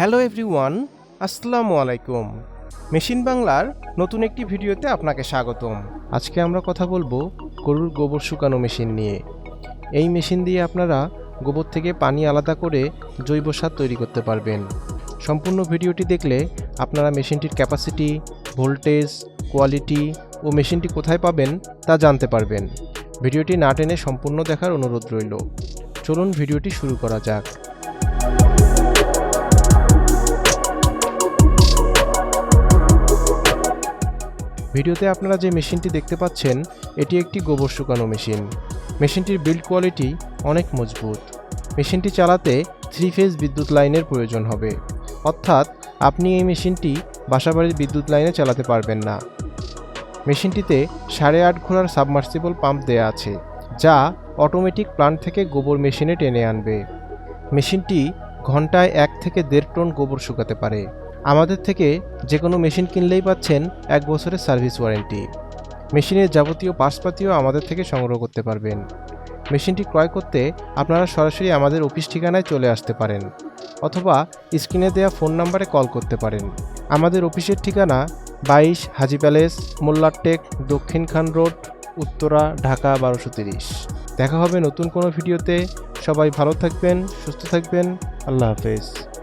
Hello everyone, আসসালামু আলাইকুম। Machine বাংলার নতুন একটি ভিডিওতে আপনাকে স্বাগতম। আজকে আমরা কথা বলব গরুর গোবর শুকানো মেশিন নিয়ে। এই মেশিন দিয়ে আপনারা গোবর থেকে পানি আলাদা করে জৈব সার তৈরি করতে পারবেন। সম্পূর্ণ ভিডিওটি দেখলে আপনারা মেশিনটির ক্যাপাসিটি ভোল্টেজ কোয়ালিটি ও মেশিনটি কোথায় পাবেন তা জানতে পারবেন। ভিডিওটি না টেনে সম্পূর্ণ দেখার অনুরোধ রইল। চলুন ভিডিওটি শুরু করা যাক। ভিডিওতে আপনারা যে মেশিনটি দেখতে পাচ্ছেন, এটি একটি গোবর শুকানো মেশিন। মেশিনটির বিল্ড কোয়ালিটি অনেক মজবুত। মেশিনটি চালাতে থ্রি ফেজ বিদ্যুৎ লাইনের প্রয়োজন হবে। অর্থাৎ, আপনি এই মেশিনটি বাসাবাড়ির বিদ্যুৎ লাইনে চালাতে পারবেন না। মেশিনটিতে সাড়ে আট ঘোড়ার সাবমার্সিবল পাম্প দেয়া আছে, যা অটোমেটিক প্লান্ট থেকে গোবর মেশিনে টেনে আনবে। মেশিনটি ঘন্টায় এক থেকে দেড় টন গোবর শুকাতে পারে। আমাদের থেকে যে কোনো মেশিন কিনলেই পাচ্ছেন এক বছরের সার্ভিস ওয়ারেন্টি। মেশিনের যাবতীয় পাসপাতিও আমাদের থেকে সংগ্রহ করতে পারবেন। মেশিনটি ক্রয় করতে আপনারা সরাসরি আমাদের অফিস ঠিকানায় চলে আসতে পারেন অথবা স্ক্রিনে দেওয়া ফোন নাম্বারে কল করতে পারেন। আমাদের অফিসের ঠিকানা বাইশ হাজি প্যালেস মোল্লারটেক দক্ষিণ খান রোড, উত্তরা, ঢাকা, বারোশো তিরিশ। দেখা হবে নতুন কোনো ভিডিওতে। সবাই ভালো থাকবেন, সুস্থ থাকবেন। আল্লাহ হাফেজ।